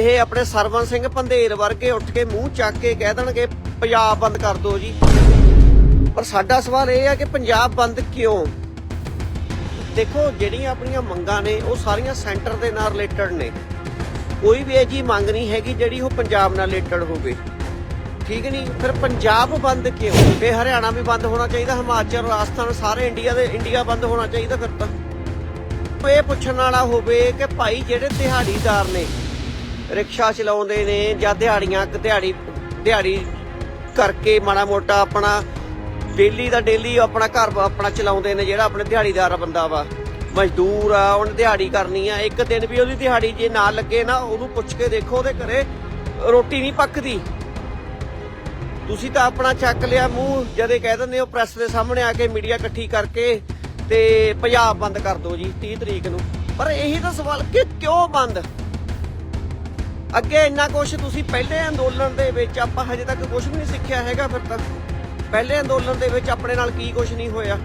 ਇਹ ਆਪਣੇ ਸਰਵਨ ਸਿੰਘ ਪੰਧੇਰ ਵਰਗੇ ਉੱਠ ਕੇ ਮੂੰਹ ਚੱਕ ਕੇ ਕਹਿ ਦੇਣਗੇ, ਪੰਜਾਬ ਬੰਦ ਕਰ ਦਿਓ ਜੀ। ਪਰ ਸਾਡਾ ਸਵਾਲ ਇਹ ਹੈ ਕਿ ਪੰਜਾਬ ਬੰਦ ਕਿਉਂ? ਦੇਖੋ, ਜਿਹੜੀਆਂ ਆਪਣੀਆਂ ਮੰਗਾਂ ਨੇ, ਉਹ ਸਾਰੀਆਂ ਸੈਂਟਰ ਦੇ ਨਾਲ ਰਿਲੇਟਡ ਨੇ। ਕੋਈ ਵੀ ਅਜੀ ਮੰਗ ਨਹੀਂ ਹੈਗੀ ਜਿਹੜੀ ਉਹ ਪੰਜਾਬ ਨਾਲ ਰਿਲੇਟਡ ਹੋਵੇ। ਠੀਕ ਨਹੀਂ? ਫਿਰ ਪੰਜਾਬ ਬੰਦ ਕਿਉਂ? ਫੇ ਹਰਿਆਣਾ ਵੀ ਬੰਦ ਹੋਣਾ ਚਾਹੀਦਾ, ਹਿਮਾਚਲ, ਰਾਜਸਥਾਨ, ਸਾਰੇ ਇੰਡੀਆ ਦੇ, ਇੰਡੀਆ ਬੰਦ ਹੋਣਾ ਚਾਹੀਦਾ ਫਿਰ ਤਾਂ। ਇਹ ਪੁੱਛਣ ਵਾਲਾ ਹੋਵੇ ਕਿ ਭਾਈ ਜਿਹੜੇ ਦਿਹਾੜੀਦਾਰ ਨੇ ਰਿਕਸ਼ਾ ਚਲਾਉਂਦੇ ਨੇ ਜਾਂ ਦਿਹਾੜੀਆਂ, ਦਿਹਾੜੀ ਦਿਹਾੜੀ ਕਰਕੇ ਮਾੜਾ ਮੋਟਾ ਆਪਣਾ ਡੇਲੀ ਦਾ ਡੇਲੀ ਆਪਣਾ ਘਰ ਆਪਣਾ ਚਲਾਉਂਦੇ ਨੇ ਜਿਹੜਾ ਆਪਣੇ ਦਿਹਾੜੀਦਾਰ ਬੰਦਾ ਵਾ। ਮਜ਼ਦੂਰ ਆ, ਉਹਨੇ ਦਿਹਾੜੀ ਕਰਨੀ ਆ, ਇੱਕ ਦਿਨ ਵੀ ਉਹਦੀ ਦਿਹਾੜੀ ਜੇ ਨਾ ਲੱਗੇ ਨਾ ਉਹਨੂੰ ਪੁੱਛ ਕੇ ਦੇਖੋ ਉਹਦੇ ਘਰੇ ਰੋਟੀ ਨਹੀਂ ਪੱਕਦੀ। ਤੁਸੀਂ ਤਾਂ ਆਪਣਾ ਚੱਕ ਲਿਆ ਮੂੰਹ, ਜਦੇ ਕਹਿ ਦਿੰਦੇ ਹੋ ਪ੍ਰੈਸ ਦੇ ਸਾਹਮਣੇ ਆ ਕੇ ਮੀਡੀਆ ਇਕੱਠੀ ਕਰਕੇ ਤੇ ਪੰਜਾਬ ਬੰਦ ਕਰ ਦਿਓ ਜੀ 30 ਤਰੀਕ ਨੂੰ। ਪਰ ਇਹੀ ਤਾਂ ਸਵਾਲ ਕਿ ਕਿਉਂ ਬੰਦ? ਅੱਗੇ ਇੰਨਾ ਕੁਝ ਤੁਸੀਂ ਪਹਿਲੇ ਅੰਦੋਲਨ ਦੇ ਵਿੱਚ ਆਪਾਂ ਹਜੇ ਤੱਕ ਕੁਝ ਵੀ ਨਹੀਂ ਸਿੱਖਿਆ ਹੈਗਾ ਫਿਰ ਤੱਕ ਪਹਿਲੇ ਅੰਦੋਲਨ ਦੇ ਵਿੱਚ ਆਪਣੇ ਨਾਲ ਕੀ ਕੁਝ ਨਹੀਂ ਹੋਇਆ।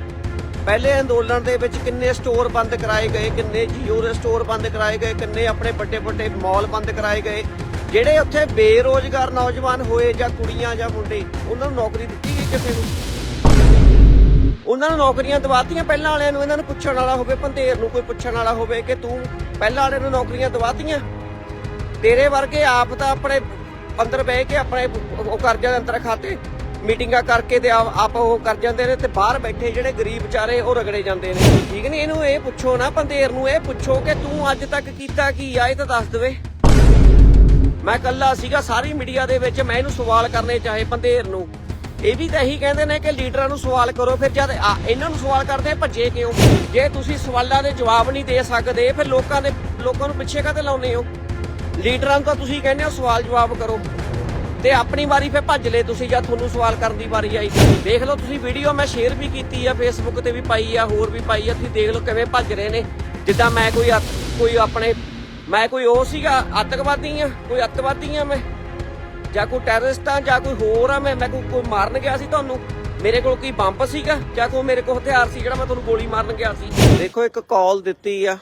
ਪਹਿਲੇ ਅੰਦੋਲਨ ਦੇ ਵਿੱਚ ਕਿੰਨੇ ਸਟੋਰ ਬੰਦ ਕਰਾਏ ਗਏ, ਕਿੰਨੇ ਜੀਓ ਦੇ ਸਟੋਰ ਬੰਦ ਕਰਾਏ ਗਏ, ਕਿੰਨੇ ਆਪਣੇ ਵੱਡੇ ਵੱਡੇ ਮਾਲ ਬੰਦ ਕਰਾਏ ਗਏ। ਜਿਹੜੇ ਉੱਥੇ ਬੇਰੋਜ਼ਗਾਰ ਨੌਜਵਾਨ ਹੋਏ ਜਾਂ ਕੁੜੀਆਂ ਜਾਂ ਮੁੰਡੇ, ਉਹਨਾਂ ਨੂੰ ਨੌਕਰੀ ਦਿੱਤੀ ਗਈ ਕਿਸੇ ਨੂੰ। ਉਹਨਾਂ ਨੂੰ ਨੌਕਰੀਆਂ ਦਵਾਤੀਆਂ ਪਹਿਲਾਂ ਵਾਲਿਆਂ ਨੂੰ ਇਹਨਾਂ ਨੂੰ ਪੁੱਛਣ ਵਾਲਾ ਹੋਵੇ, ਪੰਧੇਰ ਨੂੰ ਕੋਈ ਪੁੱਛਣ ਵਾਲਾ ਹੋਵੇ ਕਿ ਤੂੰ ਪਹਿਲਾਂ ਵਾਲੇ ਨੂੰ ਨੌਕਰੀਆਂ ਦਵਾਤੀਆਂ? ਤੇਰੇ ਵਰਗੇ ਆਪ ਤਾਂ ਆਪਣੇ ਅੰਦਰ ਬਹਿ ਕੇ ਆਪਣੇ ਉਹ ਕਰ ਜਾਂਦੇ ਅੰਦਰ ਖਾਤੇ, ਮੀਟਿੰਗਾਂ ਕਰਕੇ ਤੇ ਆਪ ਆਪ ਉਹ ਕਰ ਜਾਂਦੇ ਨੇ ਤੇ ਬਾਹਰ ਬੈਠੇ ਜਿਹੜੇ ਗਰੀਬ ਵਿਚਾਰੇ ਉਹ ਰਗੜੇ ਜਾਂਦੇ ਨੇ। ਠੀਕ ਨਹੀਂ? ਇਹਨੂੰ ਇਹ ਪੁੱਛੋ ਨਾ ਪੰਧੇਰ ਨੂੰ, ਇਹ ਪੁੱਛੋ ਕਿ ਤੂੰ ਅੱਜ ਤੱਕ ਕੀਤਾ ਕੀ ਆ, ਇਹ ਤਾਂ ਦੱਸ ਦੇਵੇ। ਮੈਂ ਕੱਲਾ ਸੀਗਾ, ਸਾਰੀ ਮੀਡੀਆ ਦੇ ਵਿੱਚ ਮੈਂ ਇਹਨੂੰ ਸਵਾਲ ਕਰਨੇ ਚਾਹੇ ਪੰਧੇਰ ਨੂੰ। ਇਹ ਵੀ ਤਾਂ ਇਹੀ ਕਹਿੰਦੇ ਨੇ ਕਿ ਲੀਡਰਾਂ ਨੂੰ ਸਵਾਲ ਕਰੋ, ਫਿਰ ਜਦ ਇਹਨਾਂ ਨੂੰ ਸਵਾਲ ਕਰਦੇ ਭੱਜੇ ਕਿਉਂ? ਜੇ ਤੁਸੀਂ ਸਵਾਲਾਂ ਦੇ ਜਵਾਬ ਨਹੀਂ ਦੇ ਸਕਦੇ, ਫਿਰ ਲੋਕਾਂ ਦੇ ਲੋਕਾਂ ਨੂੰ ਪਿੱਛੇ ਕਾਹਤੇ ਲਾਉਨੇ ਹੋ? ਲੀਡਰਾਂ ਨੂੰ ਤਾਂ ਤੁਸੀਂ ਕਹਿੰਦੇ ਹੋ ਸਵਾਲ ਜਵਾਬ ਕਰੋ। ਤੇ ਆਪਣੀ ਵਾਰੀ ਫਿਰ ਭੱਜ ਲੈ ਤੁਸੀਂ ਜਾਂ ਤੁਹਾਨੂੰ ਸਵਾਲ ਕਰਨ ਦੀ ਵਾਰੀ ਆਈ। ਦੇਖ ਲਓ ਤੁਸੀਂ ਵੀਡੀਓ ਮੈਂ ਸ਼ੇਅਰ ਵੀ ਕੀਤੀ ਆ ਫੇਸਬੁੱਕ ਤੇ ਵੀ ਪਾਈ ਆ, ਹੋਰ ਵੀ ਪਾਈ ਆ। ਤੁਸੀਂ ਦੇਖ ਲਓ ਕਿਵੇਂ ਭੱਜ ਰਹੇ ਨੇ। ਜਿੱਦਾਂ ਮੈਂ ਕੋਈ ਕੋਈ ਆਪਣੇ, ਮੈਂ ਕੋਈ ਉਹ ਸੀਗਾ ਅੱਤਵਾਦੀ ਆ, ਕੋਈ ਅੱਤਵਾਦੀ ਆ ਮੈਂ। ਜਾਂ ਕੋਈ ਟੈਰਰਿਸਟ ਆ, ਜਾਂ ਕੋਈ ਹੋਰ ਆ ਮੈਂ ਮੈਂ ਕੋਈ ਮਾਰਨ ਗਿਆ ਸੀ ਤੁਹਾਨੂੰ? ਮੇਰੇ ਕੋਲ ਕੋਈ ਬੰਬ ਸੀਗਾ? ਜਾਂ ਕੋਈ ਮੇਰੇ ਕੋਲ ਹਥਿਆਰ ਸੀ ਜਿਹੜਾ ਮੈਂ ਤੁਹਾਨੂੰ ਗੋਲੀ ਮਾਰਨ ਗਿਆ ਸੀ? ਦੇਖੋ, ਇੱਕ ਕਾਲ ਦਿੱਤੀ ਆ।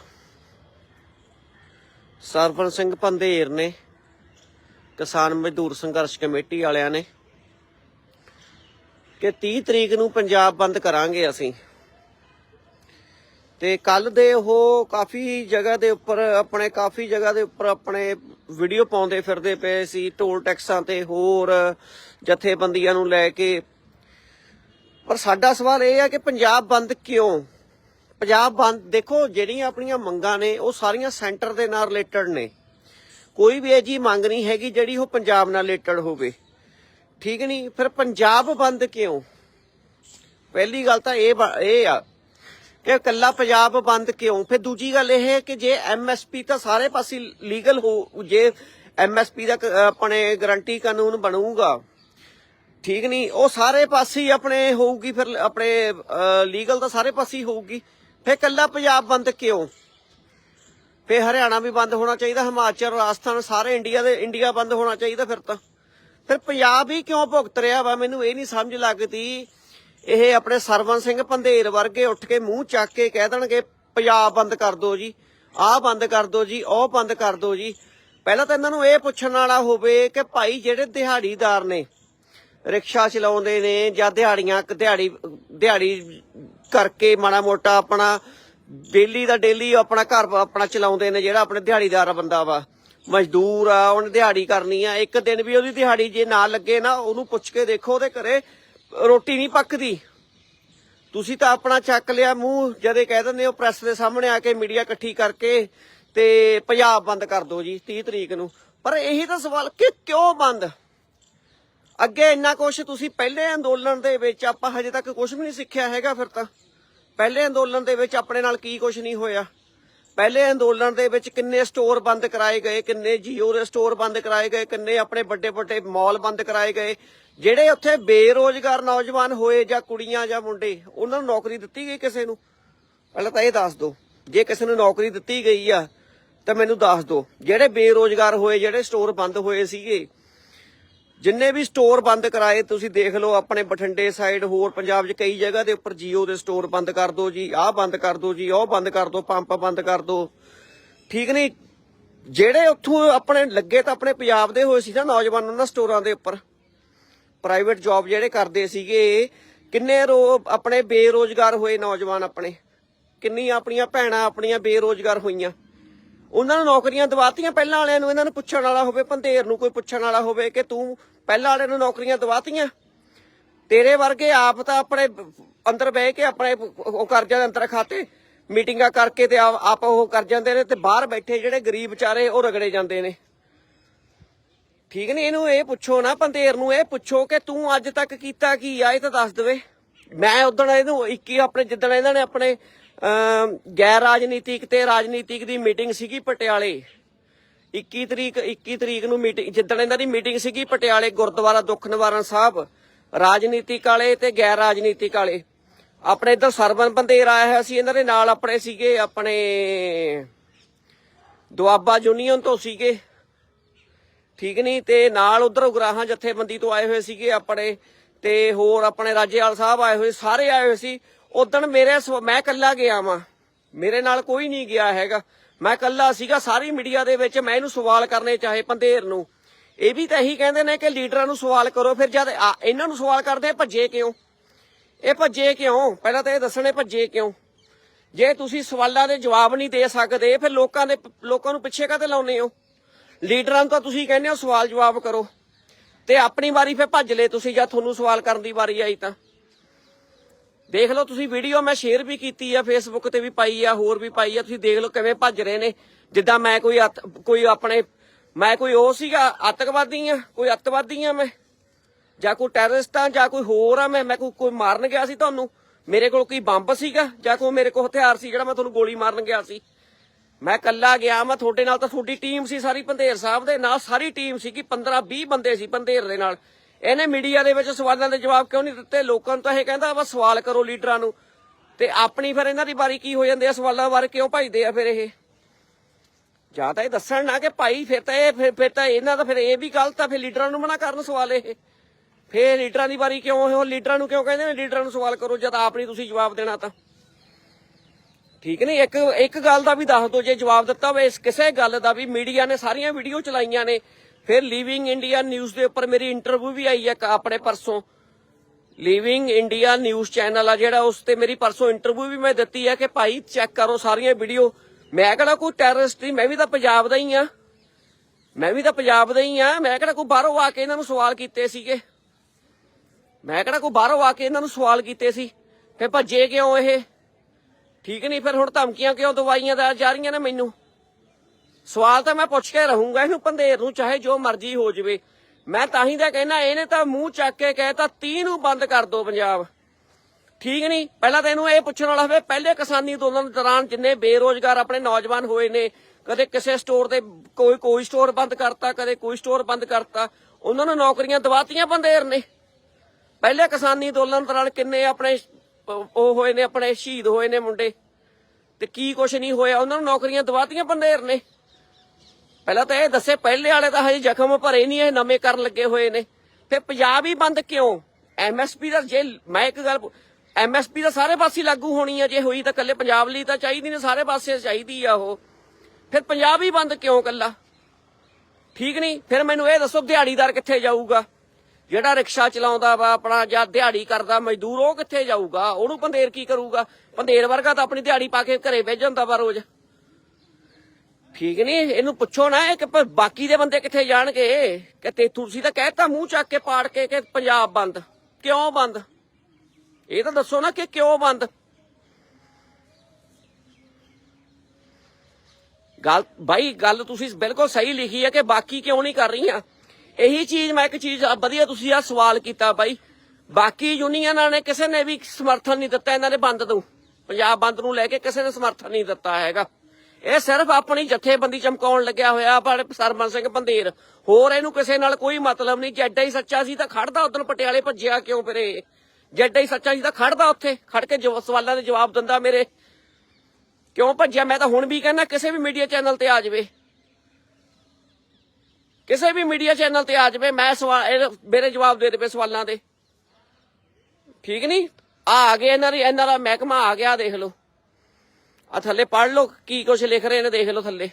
ਸਰਵਨ ਸਿੰਘ ਪੰਧੇਰ ਨੇ, ਕਿਸਾਨ ਮਜ਼ਦੂਰ ਸੰਘਰਸ਼ ਕਮੇਟੀ ਵਾਲਿਆਂ ਨੇ ਕਿ 30 ਤਰੀਕ ਨੂੰ ਪੰਜਾਬ ਬੰਦ ਕਰਾਂਗੇ ਅਸੀਂ। ਤੇ ਕੱਲ ਦੇ ਉਹ ਕਾਫੀ ਜਗ੍ਹਾ ਦੇ ਉੱਪਰ, ਆਪਣੇ ਕਾਫੀ ਜਗ੍ਹਾ ਦੇ ਉੱਪਰ ਆਪਣੇ ਵੀਡੀਓ ਪਾਉਂਦੇ ਫਿਰਦੇ ਪਏ ਸੀ, ਟੋਲ ਟੈਕਸਾਂ ਤੇ ਹੋਰ ਜਥੇਬੰਦੀਆਂ ਨੂੰ ਲੈ ਕੇ। ਪਰ ਸਾਡਾ ਸਵਾਲ ਇਹ ਹੈ ਕਿ ਪੰਜਾਬ ਬੰਦ ਕਿਉਂ? ਪੰਜਾਬ ਬੰਦ, ਦੇਖੋ, ਜਿਹੜੀਆਂ ਆਪਣੀਆਂ ਮੰਗਾਂ ਨੇ, ਉਹ ਸਾਰੀਆਂ ਸੈਂਟਰ ਦੇ ਨਾਲ ਰਿਲੇਟਡ ਨੇ। ਕੋਈ ਵੀ ਇਹ ਅਜੀ ਮੰਗ ਨਹੀਂ ਹੈਗੀ ਜਿਹੜੀ ਉਹ ਪੰਜਾਬ ਨਾਲ ਰਿਲੇਟਡ ਹੋਵੇ। ਠੀਕ ਨਹੀਂ? ਫਿਰ ਪੰਜਾਬ ਬੰਦ ਕਿਉਂ? ਪਹਿਲੀ ਗੱਲ ਤਾਂ ਇਹ ਇਹ ਆ ਕਿ ਇਕੱਲਾ ਪੰਜਾਬ ਬੰਦ ਕਿਉਂ? ਫਿਰ ਦੂਜੀ ਗੱਲ ਇਹ ਹੈ ਕਿ ਜੇ ਐਮਐਸਪੀ ਤਾਂ ਸਾਰੇ ਪਾਸੇ ਲੀਗਲ ਹੋ, ਜੇ ਐਮਐਸਪੀ ਦਾ ਆਪਣੇ ਗਾਰੰਟੀ ਕਾਨੂੰਨ ਬਣੂਗਾ, ਠੀਕ ਨਹੀਂ? ਉਹ ਸਾਰੇ ਪਾਸੇ ਆਪਣੇ ਹੋਊਗੀ, ਫਿਰ ਆਪਣੇ ਲੀਗਲ ਤਾਂ ਸਾਰੇ ਪਾਸੇ ਹੋਊਗੀ। ਫਿਰ ਕੱਲਾ ਪੰਜਾਬ ਬੰਦ ਕਿਉਂ? ਫੇ ਹਰਿਆਣਾ ਵੀ ਬੰਦ ਹੋਣਾ ਚਾਹੀਦਾ, ਹਿਮਾਚਲ, ਰਾਜਸਥਾਨ, ਸਾਰੇ ਇੰਡੀਆ ਦੇ, ਇੰਡੀਆ ਬੰਦ ਹੋਣਾ ਚਾਹੀਦਾ ਫਿਰ ਤਾਂ। ਫਿਰ ਪੰਜਾਬ ਹੀ ਕਿਉਂ ਭੁਗਤ ਰਿਹਾ ਵਾ? ਮੈਨੂੰ ਇਹ ਨਹੀਂ ਸਮਝ ਲੱਗਦੀ। ਇਹ ਆਪਣੇ ਸਰਵਨ ਸਿੰਘ ਪੰਧੇਰ ਵਰਗੇ ਉੱਠ ਕੇ ਮੂੰਹ ਚੱਕ ਕੇ ਕਹਿ ਦੇਣਗੇ, ਪੰਜਾਬ ਬੰਦ ਕਰ ਦਿਓ ਜੀ, ਆਹ ਬੰਦ ਕਰ ਦਿਓ ਜੀ, ਉਹ ਬੰਦ ਕਰ ਦਿਓ ਜੀ। ਪਹਿਲਾਂ ਤਾਂ ਇਹਨਾਂ ਨੂੰ ਇਹ ਪੁੱਛਣ ਵਾਲਾ ਹੋਵੇ ਕਿ ਭਾਈ ਜਿਹੜੇ ਦਿਹਾੜੀਦਾਰ ਨੇ, ਰਿਕਸ਼ਾ ਚਲਾਉਂਦੇ ਨੇ ਜਾਂ ਦਿਹਾੜੀਆਂ, ਦਿਹਾੜੀ ਦਿਹਾੜੀ ਕਰਕੇ ਮਾੜਾ ਮੋਟਾ ਆਪਣਾ ਡੇਲੀ ਦਾ ਡੇਲੀ ਆਪਣਾ ਘਰ ਆਪਣਾ ਚਲਾਉਂਦੇ ਨੇ ਜਿਹੜਾ ਆਪਣੇ ਦਿਹਾੜੀਦਾਰ ਬੰਦਾ ਵਾ। ਮਜ਼ਦੂਰ ਆ, ਉਹਨੇ ਦਿਹਾੜੀ ਕਰਨੀ ਆ, ਇੱਕ ਦਿਨ ਵੀ ਉਹਦੀ ਦਿਹਾੜੀ ਜੇ ਨਾ ਲੱਗੇ ਨਾ, ਉਹਨੂੰ ਪੁੱਛ ਕੇ ਦੇਖੋ, ਉਹਦੇ ਘਰੇ ਰੋਟੀ ਨਹੀਂ ਪੱਕਦੀ। ਤੁਸੀਂ ਤਾਂ ਆਪਣਾ ਚੱਕ ਲਿਆ ਮੂੰਹ, ਜਦੇ ਕਹਿ ਦਿੰਦੇ ਹੋ ਪ੍ਰੈਸ ਦੇ ਸਾਹਮਣੇ ਆ ਕੇ ਮੀਡੀਆ ਇਕੱਠੀ ਕਰਕੇ ਤੇ ਪੰਜਾਬ ਬੰਦ ਕਰ ਦਿਓ ਜੀ 30 ਤਰੀਕ ਨੂੰ। ਪਰ ਇਹੀ ਤਾਂ ਸਵਾਲ, ਕਿ ਕਿਉਂ ਬੰਦ? ਅੱਗੇ ਇੰਨਾ ਕੁਝ ਤੁਸੀਂ ਪਹਿਲੇ ਅੰਦੋਲਨ ਦੇ ਵਿੱਚ ਆਪਾਂ ਹਜੇ ਤੱਕ ਕੁਝ ਵੀ ਨਹੀਂ ਸਿੱਖਿਆ ਹੈਗਾ ਫਿਰ ਤਾਂ। ਪਹਿਲੇ ਅੰਦੋਲਨ ਦੇ ਵਿੱਚ ਆਪਣੇ ਨਾਲ ਕੀ ਕੁਝ ਨਹੀਂ ਹੋਇਆ। ਪਹਿਲੇ ਅੰਦੋਲਨ ਦੇ ਵਿੱਚ ਕਿੰਨੇ ਸਟੋਰ ਬੰਦ ਕਰਾਏ ਗਏ, ਕਿੰਨੇ ਜੀਓ ਦੇ ਸਟੋਰ ਬੰਦ ਕਰਾਏ ਗਏ, ਕਿੰਨੇ ਆਪਣੇ ਵੱਡੇ ਵੱਡੇ ਮਾਲ ਬੰਦ ਕਰਾਏ ਗਏ। ਜਿਹੜੇ ਉੱਥੇ ਬੇਰੋਜ਼ਗਾਰ ਨੌਜਵਾਨ ਹੋਏ ਜਾਂ ਕੁੜੀਆਂ ਜਾਂ ਮੁੰਡੇ, ਉਹਨਾਂ ਨੂੰ ਨੌਕਰੀ ਦਿੱਤੀ ਗਈ ਕਿਸੇ ਨੂੰ? ਪਹਿਲਾਂ ਤਾਂ ਇਹ ਦੱਸ ਦਿਓ ਜੇ ਕਿਸੇ ਨੂੰ ਨੌਕਰੀ ਦਿੱਤੀ ਗਈ ਆ, ਤਾਂ ਮੈਨੂੰ ਦੱਸ ਦਿਓ ਜਿਹੜੇ ਬੇਰੋਜ਼ਗਾਰ ਹੋਏ, ਜਿਹੜੇ ਸਟੋਰ ਬੰਦ ਹੋਏ ਸੀਗੇ ਜਿੰਨੇ ਵੀ ਸਟੋਰ ਬੰਦ ਕਰਾਏ, ਤੁਸੀਂ ਦੇਖ ਲਓ, ਆਪਣੇ ਬਠਿੰਡੇ ਸਾਈਡ ਹੋਰ ਪੰਜਾਬ 'ਚ ਕਈ ਜਗ੍ਹਾ ਦੇ ਉੱਪਰ ਜੀਓ ਦੇ ਸਟੋਰ ਬੰਦ ਕਰ ਦਿਓ ਜੀ, ਆਹ ਬੰਦ ਕਰ ਦਿਓ ਜੀ, ਉਹ ਬੰਦ ਕਰ ਦਿਓ ਪੰਪ ਬੰਦ ਕਰ ਦਿਓ ਠੀਕ ਨਹੀਂ? ਜਿਹੜੇ ਉੱਥੋਂ ਆਪਣੇ ਲੱਗੇ ਤਾਂ ਆਪਣੇ ਪੰਜਾਬ ਦੇ ਹੋਏ ਸੀ ਨਾ ਨੌਜਵਾਨ ਉਹਨਾਂ ਸਟੋਰਾਂ ਦੇ ਉੱਪਰ। ਪ੍ਰਾਈਵੇਟ ਜੌਬ ਜਿਹੜੇ ਕਰਦੇ ਸੀਗੇ, ਕਿੰਨੇ ਰੋ ਆਪਣੇ ਬੇਰੋਜ਼ਗਾਰ ਹੋਏ ਨੌਜਵਾਨ ਆਪਣੇ। ਕਿੰਨੀ ਆਪਣੀਆਂ ਭੈਣਾਂ ਆਪਣੀਆਂ ਬੇਰੋਜ਼ਗਾਰ ਹੋਈਆਂ। ਉਹਨਾਂ ਨੂੰ ਨੌਕਰੀਆਂ ਦਵਾਤੀਆਂ ਪਹਿਲਾਂ ਵਾਲਿਆਂ ਨੂੰ, ਇਹਨਾਂ ਨੂੰ ਪੁੱਛਣ ਵਾਲਾ ਹੋਵੇ, ਪੰਧੇਰ ਨੂੰ ਕੋਈ ਪੁੱਛਣ ਵਾਲਾ ਹੋਵੇ ਕਿ ਤੂੰ ਪਹਿਲਾਂ ਵਾਲਿਆਂ ਨੂੰ ਨੌਕਰੀਆਂ ਦਵਾਤੀਆਂ? ਤੇਰੇ ਵਰਗੇ ਆਪ ਤਾਂ ਆਪਣੇ ਅੰਦਰ ਬਹਿ ਕੇ ਆਪਣੇ ਉਹ ਕਰ ਜਾਂਦੇ ਅੰਦਰ ਖਾਤੇ, ਮੀਟਿੰਗਾਂ ਕਰਕੇ ਤੇ ਆਪ ਉਹ ਕਰ ਜਾਂਦੇ ਨੇ ਤੇ ਬਾਹਰ ਬੈਠੇ ਜਿਹੜੇ ਗਰੀਬ ਵਿਚਾਰੇ ਉਹ ਰਗੜੇ ਜਾਂਦੇ ਨੇ। ਠੀਕ ਨਹੀਂ? ਇਹਨੂੰ ਇਹ ਪੁੱਛੋ ਨਾ, ਪੰਧੇਰ ਨੂੰ ਇਹ ਪੁੱਛੋ ਕਿ ਤੂੰ ਅੱਜ ਤੱਕ ਕੀਤਾ ਕੀ ਆ, ਇਹ ਤਾਂ ਦੱਸ ਦੇਵੇ। ਮੈਂ ਉਦੋਂ ਇਹਨੂੰ 21 ਆਪਣੇ ਜਿੱਦਣ ਇਹਨਾਂ ਨੇ ਆਪਣੇ ਗੈਰ ਰਾਜਨੀਤਿਕ ਤੇ ਰਾਜਨੀਤਿਕ ਦੀ ਮੀਟਿੰਗ ਸੀਗੀ ਪਟਿਆਲੇ। 21 ਤਰੀਕ 21 ਤਰੀਕ ਨੂੰ ਮੀਟਿੰਗ, ਜਿੱਦਣ ਇਹਨਾਂ ਦੀ ਮੀਟਿੰਗ ਸੀਗੀ ਪਟਿਆਲੇ ਗੁਰਦੁਆਰਾ ਦੁੱਖ ਨਿਵਾਰਨ ਸਾਹਿਬ, ਰਾਜਨੀਤਿਕ ਵਾਲੇ ਤੇ ਗੈਰ ਰਾਜਨੀਤਿਕ ਵਾਲੇ। ਆਪਣੇ ਇੱਧਰ ਸਰਵਨ ਬੰਦੇਰ ਆਇਆ ਹੋਇਆ ਸੀ, ਇਹਨਾਂ ਦੇ ਨਾਲ ਆਪਣੇ ਸੀਗੇ ਆਪਣੇ ਦੁਆਬਾ ਯੂਨੀਅਨ ਤੋਂ ਸੀਗੇ। ਠੀਕ ਨਹੀਂ ਤੇ ਨਾਲ ਉਧਰ ਉਗਰਾਹਾਂ ਜਥੇਬੰਦੀ ਤੋਂ ਆਏ ਹੋਏ ਸੀਗੇ ਆਪਣੇ, ਤੇ ਹੋਰ ਆਪਣੇ ਰਾਜੇਵਾਲ ਸਾਹਿਬ ਆਏ ਹੋਏ, ਸਾਰੇ ਆਏ ਹੋਏ ਸੀ। ਉਦੋਂ ਮੇਰੇ ਸਵ- ਮੈਂ ਇਕੱਲਾ ਗਿਆ ਵਾਂ। ਮੇਰੇ ਨਾਲ ਕੋਈ ਨਹੀਂ ਗਿਆ ਹੈਗਾ। ਮੈਂ ਇਕੱਲਾ ਸੀਗਾ, ਸਾਰੀ ਮੀਡੀਆ ਦੇ ਵਿੱਚ ਮੈਂ ਇਹਨੂੰ ਸਵਾਲ ਕਰਨੇ ਚਾਹੇ ਪੰਧੇਰ ਨੂੰ। ਇਹ ਵੀ ਤਾਂ ਇਹੀ ਕਹਿੰਦੇ ਨੇ ਕਿ ਲੀਡਰਾਂ ਨੂੰ ਸਵਾਲ ਕਰੋ, ਫਿਰ ਜਦ ਇਹਨਾਂ ਨੂੰ ਸਵਾਲ ਕਰਦੇ ਭੱਜੇ ਕਿਉਂ? ਇਹ ਭੱਜੇ ਕਿਉਂ? ਪਹਿਲਾਂ ਤਾਂ ਇਹ ਦੱਸਣੇ ਭੱਜੇ ਕਿਉਂ? ਜੇ ਤੁਸੀਂ ਸਵਾਲਾਂ ਦੇ ਜਵਾਬ ਨਹੀਂ ਦੇ ਸਕਦੇ, ਫਿਰ ਲੋਕਾਂ ਦੇ ਲੋਕਾਂ ਨੂੰ ਪਿੱਛੇ ਕਾਹਤੇ ਲਾਉਨੇ ਹੋ? ਲੀਡਰਾਂ ਨੂੰ ਤਾਂ ਤੁਸੀਂ ਕਹਿੰਦੇ ਹੋ ਸਵਾਲ ਜਵਾਬ ਕਰੋ। ਤੇ ਆਪਣੀ ਵਾਰੀ ਫਿਰ ਭੱਜ ਲੈ ਤੁਸੀਂ, ਜਾਂ ਤੁਹਾਨੂੰ ਸਵਾਲ ਕਰਨ ਦੀ ਵਾਰੀ ਆਈ ਤਾਂ। ਦੇਖ ਲਓ ਤੁਸੀਂ ਵੀਡੀਓ ਮੈਂ ਸ਼ੇਅਰ ਵੀ ਕੀਤੀ ਆ ਫੇਸਬੁੱਕ ਤੇ ਵੀ ਪਾਈ ਆ, ਹੋਰ ਵੀ ਪਾਈ ਆ, ਤੁਸੀਂ ਦੇਖ ਲਓ ਕਿਵੇਂ ਭੱਜ ਰਹੇ ਨੇ। ਜਿੱਦਾਂ ਮੈਂ ਕੋਈ ਅੱਤ- ਕੋਈ ਆਪਣੇ, ਮੈਂ ਕੋਈ ਉਹ ਸੀਗਾ ਅੱਤਵਾਦੀ ਆ, ਕੋਈ ਅੱਤਵਾਦੀ ਆ ਮੈਂ। ਜਾਂ ਕੋਈ ਟੈਰਰਿਸਟ ਆ, ਜਾਂ ਕੋਈ ਹੋਰ ਆ ਮੈਂ ਮੈਂ ਕੋਈ ਕੋਈ ਮਾਰਨ ਗਿਆ ਸੀ ਤੁਹਾਨੂੰ? ਮੇਰੇ ਕੋਲ ਕੋਈ ਬੰਬ ਸੀਗਾ, ਜਾਂ ਕੋਈ ਮੇਰੇ ਕੋਲ ਹਥਿਆਰ ਸੀ ਜਿਹੜਾ ਮੈਂ ਤੁਹਾਨੂੰ ਗੋਲੀ ਮਾਰਨ ਗਿਆ ਸੀ? ਮੈਂ ਕੱਲਾ ਗਿਆ, ਮੈਂ ਤੁਹਾਡੇ ਨਾਲ ਤਾਂ ਤੁਹਾਡੀ ਟੀਮ ਸੀ ਸਾਰੀ ਪੰਧੇਰ ਸਾਹਿਬ ਦੇ ਨਾਲ ਸਾਰੀ ਟੀਮ ਸੀ ਕਿ 15 20 ਬੰਦੇ ਸੀ ਪੰਧੇਰ ਦੇ ਨਾਲ। ਇਹਨੇ ਮੀਡੀਆ ਦੇ ਵਿੱਚ ਸਵਾਲਾਂ ਦੇ ਜਵਾਬ ਕਿਉਂ ਨਹੀਂ ਦਿੱਤੇ? ਲੋਕਾਂ ਨੂੰ ਤਾਂ ਇਹ ਕਹਿੰਦਾ ਵਾ ਸਵਾਲ ਕਰੋ ਲੀਡਰਾਂ ਨੂੰ। ਤੇ ਆਪਣੀ ਫਿਰ ਇਹਨਾਂ ਦੀ ਵਾਰੀ ਕੀ ਹੋ ਜਾਂਦੀ ਆ? ਸਵਾਲਾਂ ਬਾਰੇ ਕਿਉਂ ਭਜਦੇ ਆ ਫਿਰ ਇਹ? ਜਾਂ ਤਾਂ ਇਹ ਦੱਸਣ ਨਾ ਕਿ ਭਾਈ, ਫਿਰ ਤਾਂ ਇਹ, ਫਿਰ ਤਾਂ ਇਹਨਾਂ ਦਾ ਫਿਰ ਇਹ ਵੀ ਗਲਤ ਆ, ਫਿਰ ਲੀਡਰਾਂ ਨੂੰ ਮਨਾ ਕਰਨ ਸਵਾਲ ਇਹ। ਫਿਰ ਲੀਡਰਾਂ ਦੀ ਵਾਰੀ ਕਿਉਂ ਉਹ ਲੀਡਰਾਂ ਨੂੰ ਕਿਉਂ ਕਹਿੰਦੇ ਨੇ ਲੀਡਰਾਂ ਨੂੰ ਸਵਾਲ ਕਰੋ ਜਦ ਆਪ ਨਹੀਂ ਤੁਸੀਂ ਜਵਾਬ ਦੇਣਾ ਤਾਂ? ਠੀਕ ਨਹੀਂ? ਇੱਕ ਇੱਕ ਗੱਲ ਦਾ ਵੀ ਦੱਸ ਦਿਓ, ਜੇ ਜਵਾਬ ਦਿੱਤਾ ਹੋਵੇ, ਇਸ ਕਿਸੇ ਗੱਲ ਦਾ ਵੀ ਮੀਡੀਆ ਨੇ ਸਾਰੀਆਂ ਵੀਡੀਓ ਚਲਾਈਆਂ ਨੇ। ਫਿਰ ਲਿਵਿੰਗ ਇੰਡੀਆ ਨਿਊਜ਼ ਦੇ ਉੱਪਰ ਮੇਰੀ ਇੰਟਰਵਿਊ ਵੀ ਆਈ ਹੈ ਆਪਣੇ ਪਰਸੋਂ। ਲਿਵਿੰਗ ਇੰਡੀਆ ਨਿਊਜ਼ ਚੈਨਲ ਆ ਜਿਹੜਾ, ਉਸ ਤੇ ਮੇਰੀ ਪਰਸੋਂ ਇੰਟਰਵਿਊ ਵੀ ਮੈਂ ਦਿੱਤੀ ਆ ਕਿ ਭਾਈ ਚੈੱਕ ਕਰੋ ਸਾਰੀਆਂ ਵੀਡੀਓ ਮੈਂ ਕਿਹੜਾ ਕੋਈ ਟੈਰਰਿਸਟ ਨਹੀਂ, ਮੈਂ ਵੀ ਤਾਂ ਪੰਜਾਬ ਦਾ ਹੀ ਆ। ਮੈਂ ਵੀ ਤਾਂ ਪੰਜਾਬ ਦਾ ਹੀ ਆ। ਮੈਂ ਕਿਹੜਾ ਕੋਈ ਬਾਹਰੋਂ ਆ ਕੇ ਇਹਨਾਂ ਨੂੰ ਸਵਾਲ ਕੀਤੇ ਸੀਗੇ? ਮੈਂ ਕਿਹੜਾ ਕੋਈ ਬਾਹਰੋਂ ਆ ਕੇ ਇਹਨਾਂ ਨੂੰ ਸਵਾਲ ਕੀਤੇ ਸੀ? ਫਿਰ ਭੱਜੇ ਕਿਉਂ ਇਹ? ਠੀਕ ਨਹੀਂ, ਫਿਰ ਹੁਣ ਧਮਕੀਆਂ ਕਿਉਂ ਦਵਾਈਆਂ ਦਾ ਜਾ ਰਹੀਆਂ ਨੇ ਮੈਨੂੰ? ਸਵਾਲ ਤਾਂ ਮੈਂ ਪੁੱਛ ਕੇ ਰਹੂੰਗਾ, ਇਹਨੂੰ ਪੰਧੇਰ ਨੂੰ, ਚਾਹੇ ਜੋ ਮਰਜ਼ੀ ਹੋ ਜਵੇ। ਮੈਂ ਤਾਂ ਹੀ ਤਾਂ ਕਹਿਣਾ ਇਹਨੇ ਤਾਂ ਮੂੰਹ ਚੱਕ ਕੇ ਕਹਿਤਾ 30 ਨੂੰ ਬੰਦ ਕਰ ਦੋ ਪੰਜਾਬ। ਠੀਕ ਨਹੀਂ? ਪਹਿਲਾਂ ਤਾਂ ਇਹਨੂੰ ਇਹ ਪੁੱਛਣ ਵਾਲਾ ਹੋਵੇ, ਪਹਿਲੇ ਕਿਸਾਨੀ ਅੰਦੋਲਨ ਦੌਰਾਨ ਜਿੰਨੇ ਬੇਰੋਜ਼ਗਾਰ ਆਪਣੇ ਨੌਜਵਾਨ ਹੋਏ ਨੇ, ਕਦੇ ਕਿਸੇ ਸਟੋਰ ਤੇ ਕੋਈ ਕੋਈ ਸਟੋਰ ਬੰਦ ਕਰਤਾ, ਕਦੇ ਕੋਈ ਸਟੋਰ ਬੰਦ ਕਰਤਾ, ਉਹਨਾਂ ਨੂੰ ਨੌਕਰੀਆਂ ਦਵਾਤੀਆਂ ਪੰਧੇਰ ਨੇ। ਪਹਿਲੇ ਕਿਸਾਨੀ ਅੰਦੋਲਨ ਦੌਰਾਨ ਕਿੰਨੇ ਆਪਣੇ, ਉਹ ਹੋਏ ਨੇ, ਆਪਣੇ ਸ਼ਹੀਦ ਹੋਏ ਨੇ ਮੁੰਡੇ, ਤੇ ਕੀ ਕੁਛ ਨਹੀਂ ਹੋਇਆ, ਉਹਨਾਂ ਨੂੰ ਨੌਕਰੀਆਂ ਦਵਾਤੀਆਂ ਪੰਧੇਰ ਨੇ। ਪਹਿਲਾਂ ਤਾਂ ਇਹ ਦੱਸੇ, ਪਹਿਲੇ ਵਾਲੇ ਤਾਂ ਹਜੇ ਜ਼ਖਮ ਭਰੇ ਨਹੀਂ ਇਹ ਨਵੇਂ ਕਰਨ ਲੱਗੇ ਹੋਏ ਨੇ। ਫਿਰ ਪੰਜਾਬ ਹੀ ਬੰਦ ਕਿਉਂ? ਐਮਐਸਪੀ ਦਾ ਜੇ ਮੈਂ ਇੱਕ ਗੱਲ ਐਮਐਸਪੀ ਦਾ ਸਾਰੇ ਪਾਸੇ ਲਾਗੂ ਹੋਣੀ ਆ ਜੇ ਹੋਈ ਤਾਂ ਕੱਲੇ ਪੰਜਾਬ ਲਈ ਤਾਂ ਚਾਹੀਦੀ ਨੇ, ਸਾਰੇ ਪਾਸੇ ਚਾਹੀਦੀ ਆ ਉਹ। ਫਿਰ ਪੰਜਾਬ ਹੀ ਬੰਦ ਕਿਉਂ ਕੱਲਾ ਠੀਕ ਨਹੀਂ? ਫਿਰ ਮੈਨੂੰ ਇਹ ਦੱਸੋ, ਦਿਹਾੜੀਦਾਰ ਕਿੱਥੇ ਜਾਊਗਾ? ਜਿਹੜਾ ਰਿਕਸ਼ਾ ਚਲਾਉਂਦਾ ਵਾ, ਆਪਣਾ ਜਾਂ ਦਿਹਾੜੀ ਕਰਦਾ, ਮਜ਼ਦੂਰ ਉਹ ਕਿੱਥੇ ਜਾਊਗਾ? ਉਹਨੂੰ ਪੰਦੇਰ ਕੀ ਕਰੂਗਾ? ਪੰਧੇਰ ਵਰਗਾ ਤਾਂ ਆਪਣੀ ਦਿਹਾੜੀ ਪਾ ਕੇ ਘਰੇ ਭੇਜ ਜਾਂਦਾ ਵਾ ਰੋਜ਼। ਠੀਕ ਨਹੀਂ ਇਹਨੂੰ ਪੁੱਛੋ ਨਾ, ਇਹ ਕਿ ਬਾਕੀ ਦੇ ਬੰਦੇ ਕਿੱਥੇ ਜਾਣਗੇ? ਕਿ ਤੇ ਤੁਸੀਂ ਤਾਂ ਕਹਿਤਾ ਮੂੰਹ ਚੱਕ ਕੇ ਪਾੜ ਕੇ ਕਿ ਪੰਜਾਬ ਬੰਦ। ਕਿਉਂ ਬੰਦ? ਇਹ ਤਾਂ ਦੱਸੋ ਨਾ ਕਿ ਕਿਉਂ ਬੰਦ? ਗੱਲ, ਬਾਈ, ਗੱਲ ਤੁਸੀਂ ਬਿਲਕੁਲ ਸਹੀ ਲਿਖੀ ਹੈ ਕਿ ਬਾਕੀ ਕਿਉਂ ਨਹੀਂ ਕਰ ਰਹੀਆਂ? ਇਹੀ ਚੀਜ਼, ਮੈਂ ਇੱਕ ਚੀਜ਼ ਵਧੀਆ ਤੁਸੀਂ ਆ ਸਵਾਲ ਕੀਤਾ ਬਾਈ। ਬਾਕੀ ਯੂਨੀਅਨਾਂ ਨੇ ਕਿਸੇ ਨੇ ਵੀ ਸਮਰਥਨ ਨਹੀਂ ਦਿੱਤਾ ਇਹਨਾਂ ਦੇ ਬੰਦ ਨੂੰ ਪੰਜਾਬ ਬੰਦ ਨੂੰ ਲੈ ਕੇ ਕਿਸੇ ਨੇ ਸਮਰਥਨ ਨਹੀਂ ਦਿੱਤਾ ਹੈਗਾ। ਇਹ ਸਿਰਫ ਆਪਣੀ ਜਥੇਬੰਦੀ ਚਮਕਾਉਣ ਲੱਗਿਆ ਹੋਇਆ, ਪਰ ਸਰਮਨ ਸਿੰਘ ਬੰਦੇਰ, ਹੋਰ ਇਹਨੂੰ ਕਿਸੇ ਨਾਲ ਕੋਈ ਮਤਲਬ ਨਹੀਂ, ਜੱਡਾ ਹੀ ਸੱਚਾ ਸੀ ਤਾਂ ਖੜਦਾ ਉਦੋਂ ਪਟਿਆਲੇ ਭੱਜਿਆ ਕਿਉਂ ਫਿਰੇ? ਜੱਡਾ ਹੀ ਸੱਚਾ ਸੀ ਤਾਂ ਖੜਦਾ ਉੱਥੇ ਖੜ ਕੇ ਜਵਾ- ਸਵਾਲਾਂ ਦੇ ਜਵਾਬ ਦਿੰਦਾ ਮੇਰੇ। ਕਿਉਂ ਭੱਜਿਆ? ਮੈਂ ਤਾਂ ਹੁਣ ਵੀ ਕਹਿੰਦਾ, ਕਿਸੇ ਵੀ ਮੀਡੀਆ ਚੈਨਲ ਤੇ ਆ ਜਾਵੇ। ਕਿਸੇ ਵੀ ਮੀਡੀਆ ਚੈਨਲ ਤੇ ਆ ਜਾਵੇ, ਮੈਂ ਸਵਾਲ ਇਹ- ਮੇਰੇ ਜਵਾਬ ਦੇ ਦੇਵੇ ਸਵਾਲਾਂ ਦੇ। ਠੀਕ ਨਹੀਂ? ਆ ਆ ਗਏ ਇਹਨਾਂ ਦੀ, ਇਹਨਾਂ ਦਾ ਮਹਿਕਮਾ ਆ ਗਿਆ, ਦੇਖ ਲਓ। ਆ ਥੱਲੇ ਪੜ ਲਓ ਕੀ ਕੁਝ ਲਿਖ ਰਹੇ ਨੇ, ਦੇਖ ਲਓ ਥੱਲੇ।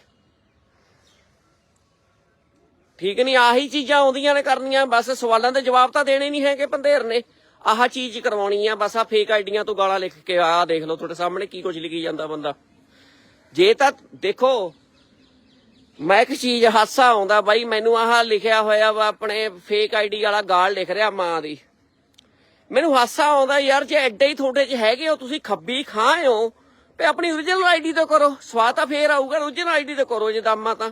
ਠੀਕ ਨਹੀਂ, ਆਹੀ ਚੀਜ਼ਾਂ ਆਉਂਦੀਆਂ ਨੇ ਕਰਨੀਆਂ, ਬਸ ਸਵਾਲਾਂ ਦੇ ਜਵਾਬ ਤਾਂ ਦੇਣੇ ਨਹੀਂ ਹੈਗੇ ਪੰਧੇਰ ਨੇ। ਆਹ ਚੀਜ਼ ਕਰਵਾਉਣੀ ਆ, ਬਸ ਆ ਫੇਕ ਆਈਡੀਆਂ ਤੋਂ ਗਾਲਾਂ ਲਿਖ ਕੇ ਆਹ ਦੇਖ ਲਓ, ਤੁਹਾਡੇ ਸਾਹਮਣੇ ਕੀ ਕੁਝ ਲਿਖੀ ਜਾਂਦਾ ਬੰਦਾ। ਜੇ ਤਾਂ ਦੇਖੋ, ਮੈਂ ਇੱਕ ਚੀਜ਼ ਹਾਸਾ ਆਉਂਦਾ ਬਾਈ, ਮੈਨੂੰ ਆਹ ਲਿਖਿਆ ਹੋਇਆ ਵਾ, ਆਪਣੇ ਫੇਕ ਆਈਡੀ ਵਾਲਾ ਗਾਲ ਲਿਖ ਰਿਹਾ ਮਾਂ ਦੀ। ਮੈਨੂੰ ਹਾਸਾ ਆਉਂਦਾ, ਯਾਰ ਜੇ ਐਡੇ ਹੀ ਤੁਹਾਡੇ 'ਚ ਹੈਗੇ ਹੋ, ਤੁਸੀਂ ਖੱਬੀ ਖਾਂ ਹੋ ਤੇ ਆਪਣੀ origignal ਆਈਡੀ ਤੋਂ ਕਰੋ। ਸਵਾਦ ਤਾਂ ਫੇਰ ਆਊਗਾ origignal ਆਈਡੀ ਤੋਂ ਕਰੋ ਜੇ ਦਮਾ ਤਾਂ।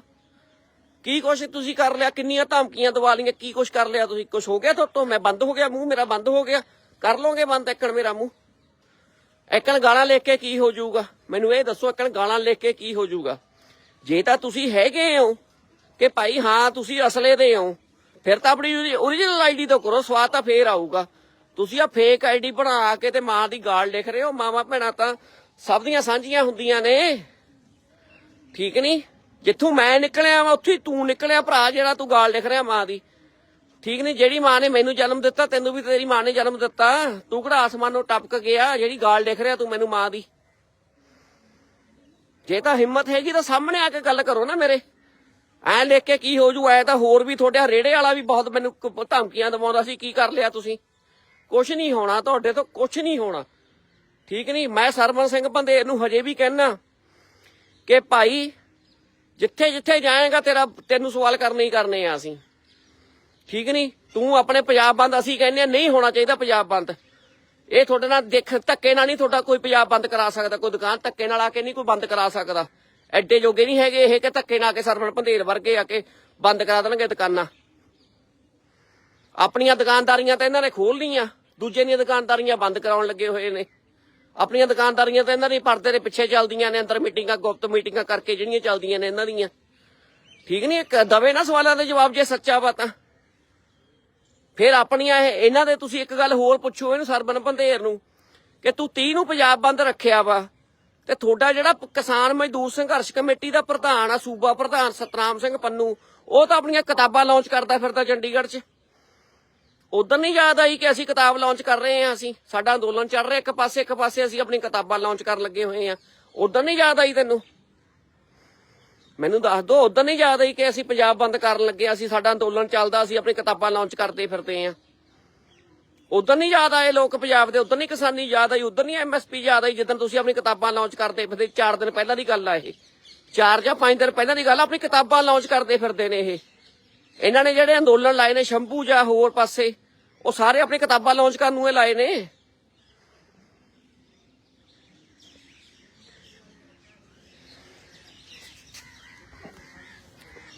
ਕੀ ਕੁਛ ਤੁਸੀਂ ਕਰ ਲਿਆ, ਕਿੰਨੀਆਂ ਧਮਕੀਆਂ ਦਵਾ ਲਈਆਂ, ਕੀ ਕੁਛ ਕਰ ਲਿਆ ਤੁਸੀਂ? ਕੁਛ ਹੋ ਗਿਆ ਤੁਹਾਤੋਂ ਮੈਂ ਬੰਦ ਹੋ ਗਿਆ ਮੂੰਹ, ਮੇਰਾ ਬੰਦ ਹੋ ਗਿਆ। ਕਰ ਲੋਗੇ ਬੰਦ ਇੱਕਣ ਮੇਰਾ ਮੂੰਹ? ਇੱਕਣ ਗਾਲਾਂ ਲਿਖ ਕੇ ਕੀ ਹੋ ਜਾਊਗਾ? ਮੈਨੂੰ ਇਹ ਦੱਸੋ ਇੱਕਣ ਗਾਲਾਂ ਲਿਖ ਕੇ ਕੀ ਹੋ ਜਾਊਗਾ? ਜੇ ਤਾਂ ਤੁਸੀਂ ਹੈਗੇ ਹੋ ਕਿ ਭਾਈ ਹਾਂ, ਤੁਸੀਂ ਅਸਲੇ ਦੇ ਹੋ, ਫਿਰ ਤਾਂ ਆਪਣੀ origignal ਆਈਡੀ ਤੋਂ ਕਰੋ ਸਵਾਦ ਤਾਂ ਫੇਰ ਆਊਗਾ। ਤੁਸੀਂ ਆ ਫੇਕ ਆਈਡੀ ਬਣਾ ਕੇ ਤੇ ਮਾਂ ਦੀ ਗਾਲ ਲਿਖ ਰਹੇ ਹੋ, ਮਾਵਾ ਭੈਣਾਂ ਤਾਂ ਸਭ ਦੀਆਂ ਸਾਂਝੀਆਂ ਹੁੰਦੀਆਂ ਨੇ। ਠੀਕ ਨਹੀਂ ਜਿੱਥੋਂ ਮੈਂ ਨਿਕਲਿਆ ਵਾ, ਉੱਥੇ ਤੂੰ ਨਿਕਲਿਆ ਭਰਾ, ਜਿਹੜਾ ਤੂੰ ਗਾਲ ਲਿਖ ਰਿਹਾ ਮਾਂ ਦੀ। ਠੀਕ ਨਹੀਂ ਜਿਹੜੀ ਮਾਂ ਨੇ ਮੈਨੂੰ ਜਨਮ ਦਿੱਤਾ, ਤੈਨੂੰ ਵੀ ਤੇਰੀ ਮਾਂ ਨੇ ਜਨਮ ਦਿੱਤਾ। ਤੂੰ ਕਿਹੜਾ ਆਸਮਾਨੋਂ ਟਪਕ ਗਿਆ ਜਿਹੜੀ ਗਾਲ ਲਿਖ ਰਿਹਾ ਤੂੰ ਮੈਨੂੰ ਮਾਂ ਦੀ। ਜੇ ਤਾਂ ਹਿੰਮਤ ਹੈਗੀ ਤਾਂ ਸਾਹਮਣੇ ਆ ਕੇ ਗੱਲ ਕਰੋ ਨਾ ਮੇਰੇ। ਐ ਲਿਖ ਕੇ ਕੀ ਹੋ ਜੂ ਐ ਤਾਂ ਹੋਰ ਵੀ ਤੁਹਾਡੇ ਰੇੜੇ ਵਾਲਾ ਵੀ ਬਹੁਤ ਮੈਨੂੰ ਧਮਕੀਆਂ ਦਵਾਉਂਦਾ ਸੀ, ਕੀ ਕਰ ਲਿਆ ਤੁਸੀਂ? ਕੁਝ ਨਹੀਂ ਹੋਣਾ ਤੁਹਾਡੇ ਤੋਂ ਕੁਝ ਨਹੀਂ ਹੋਣਾ। ਠੀਕ ਨਹੀਂ? ਮੈਂ ਸਰਵਨ ਸਿੰਘ ਬੰਦੇ ਨੂੰ ਹਜੇ ਵੀ ਕਹਿਣਾ ਕਿ ਭਾਈ, ਜਿੱਥੇ ਜਿੱਥੇ ਜਾਏਗਾ ਤੇਰਾ ਤੈਨੂੰ ਸਵਾਲ ਕਰਨੇ ਹੀ ਕਰਨੇ ਆ ਅਸੀਂ। ਠੀਕ ਨਹੀਂ? ਤੂੰ ਆਪਣੇ ਪੰਜਾਬ ਬੰਦ ਅਸੀਂ ਕਹਿੰਦੇ ਆ, ਨਹੀਂ ਹੋਣਾ ਚਾਹੀਦਾ ਪੰਜਾਬ ਬੰਦ। ਇਹ ਤੁਹਾਡੇ ਨਾਲ ਦੇਖ, ਧੱਕੇ ਨਾਲ ਨਹੀਂ ਤੁਹਾਡਾ ਕੋਈ ਪੰਜਾਬ ਬੰਦ ਕਰਾ ਸਕਦਾ, ਕੋਈ ਦੁਕਾਨ ਧੱਕੇ ਨਾਲ ਆ ਕੇ ਨਹੀਂ ਕੋਈ ਬੰਦ ਕਰਾ ਸਕਦਾ। ਐਡੇ ਜੋਗੇ ਨਹੀਂ ਹੈਗੇ ਇਹ ਕਿ ਧੱਕੇ ਨਾਲ ਆ ਕੇ ਸਰਵਣ ਭੰਦੇਰ ਵਰਗੇ ਆ ਕੇ ਬੰਦ ਕਰਾ ਦੇਣਗੇ ਦੁਕਾਨਾਂ। ਆਪਣੀਆਂ ਦੁਕਾਨਦਾਰੀਆਂ ਤਾਂ ਇਹਨਾਂ ਨੇ ਖੋਲ ਲਈਆਂ ਦੂਜੇ ਦੀਆਂ ਦੁਕਾਨਦਾਰੀਆਂ ਬੰਦ ਕਰਾਉਣ ਲੱਗੇ ਹੋਏ ਨੇ। ਆਪਣੀਆਂ ਦੁਕਾਨਦਾਰੀਆਂ ਤਾਂ ਇਹਨਾਂ ਦੀ ਪਰਦੇ ਦੇ ਪਿੱਛੇ ਚੱਲਦੀਆਂ ਨੇ, ਅੰਦਰ ਮੀਟਿੰਗਾਂ, ਗੁਪਤ ਮੀਟਿੰਗਾਂ ਕਰਕੇ ਜਿਹੜੀਆਂ ਚੱਲਦੀਆਂ ਨੇ ਇਹਨਾਂ ਦੀਆਂ। ਠੀਕ ਨਹੀਂ, ਇੱਕ ਦਵੇ ਨਾ ਸਵਾਲਾਂ ਦੇ ਜਵਾਬ ਜੇ ਸੱਚਾ ਵਾ ਤਾਂ। ਫਿਰ ਆਪਣੀਆਂ ਇਹ, ਇਹਨਾਂ ਦੇ ਤੁਸੀਂ ਇੱਕ ਗੱਲ ਹੋਰ ਪੁੱਛੋ ਇਹਨੂੰ ਸਰਬਨ ਭੰਦੇਰ ਨੂੰ, ਕਿ ਤੂੰ 30 ਨੂੰ ਪੰਜਾਬ ਬੰਦ ਰੱਖਿਆ ਵਾ, ਤੇ ਤੁਹਾਡਾ ਜਿਹੜਾ ਕਿਸਾਨ ਮਜ਼ਦੂਰ ਸੰਘਰਸ਼ ਕਮੇਟੀ ਦਾ ਪ੍ਰਧਾਨ ਆ, ਸੂਬਾ ਪ੍ਰਧਾਨ ਸਤਨਾਮ ਸਿੰਘ ਪੰਨੂ, ਉਹ ਤਾਂ ਆਪਣੀਆਂ ਕਿਤਾਬਾਂ ਲਾਂਚ ਕਰਦਾ ਫਿਰਦਾ ਚੰਡੀਗੜ੍ਹ 'ਚ। ਉਦੋਂ ਨਹੀਂ ਯਾਦ ਆਈ ਕਿ ਅਸੀਂ ਕਿਤਾਬ ਲਾਂਚ ਕਰ ਰਹੇ ਹਾਂ ਅਸੀਂ। ਸਾਡਾ ਅੰਦੋਲਨ ਚੱਲ ਰਿਹਾ ਇੱਕ ਪਾਸੇ ਇੱਕ ਪਾਸੇ ਅਸੀਂ ਆਪਣੀ ਕਿਤਾਬਾਂ ਲਾਂਚ ਕਰਨ ਲੱਗੇ ਹੋਏ ਹਾਂ। ਉਦੋਂ ਨਹੀਂ ਯਾਦ ਆਈ ਤੈਨੂੰ? ਮੈਨੂੰ ਦੱਸ ਦੋ ਉਦੋਂ ਨਹੀਂ ਯਾਦ ਆਈ ਕਿ ਅਸੀਂ ਪੰਜਾਬ ਬੰਦ ਕਰਨ ਲੱਗੇ ਅਸੀਂ ਸਾਡਾ ਅੰਦੋਲਨ ਚੱਲਦਾ ਅਸੀਂ ਆਪਣੀ ਕਿਤਾਬਾਂ ਲਾਂਚ ਕਰਦੇ ਫਿਰਦੇ ਹਾਂ। ਉਦੋਂ ਨਹੀਂ ਯਾਦ ਆਏ ਲੋਕ ਪੰਜਾਬ ਦੇ ਉਦੋਂ ਨਹੀਂ ਕਿਸਾਨੀ ਯਾਦ ਆਈ ਉਦੋਂ ਨਹੀਂ ਐਮਐਸਪੀ ਯਾਦ ਆਈ ਜਦੋਂ ਤੁਸੀਂ ਆਪਣੀ ਕਿਤਾਬਾਂ ਲਾਂਚ ਕਰਦੇ ਫਿਰਦੇ 4 ਦਿਨ ਪਹਿਲਾਂ ਦੀ ਗੱਲ ਆ ਇਹ। 4 ਜਾਂ 5 ਦਿਨ ਪਹਿਲਾਂ ਦੀ ਗੱਲ ਆ, ਆਪਣੀ ਕਿਤਾਬਾਂ ਲਾਂਚ ਕਰਦੇ ਫਿਰਦੇ ਨੇ ਇਹ। ਇਹਨਾਂ ਨੇ ਜਿਹੜੇ ਅੰਦੋਲਨ ਲਾਏ ਨੇ ਸ਼ੰਭੂ ਜਾਂ ਹੋਰ ਪਾਸੇ, ਉਹ ਸਾਰੇ ਆਪਣੀ ਕਿਤਾਬਾਂ ਲਾਂਚ ਕਰਨ ਨੂੰ ਇਹ ਲਾਏ ਨੇ।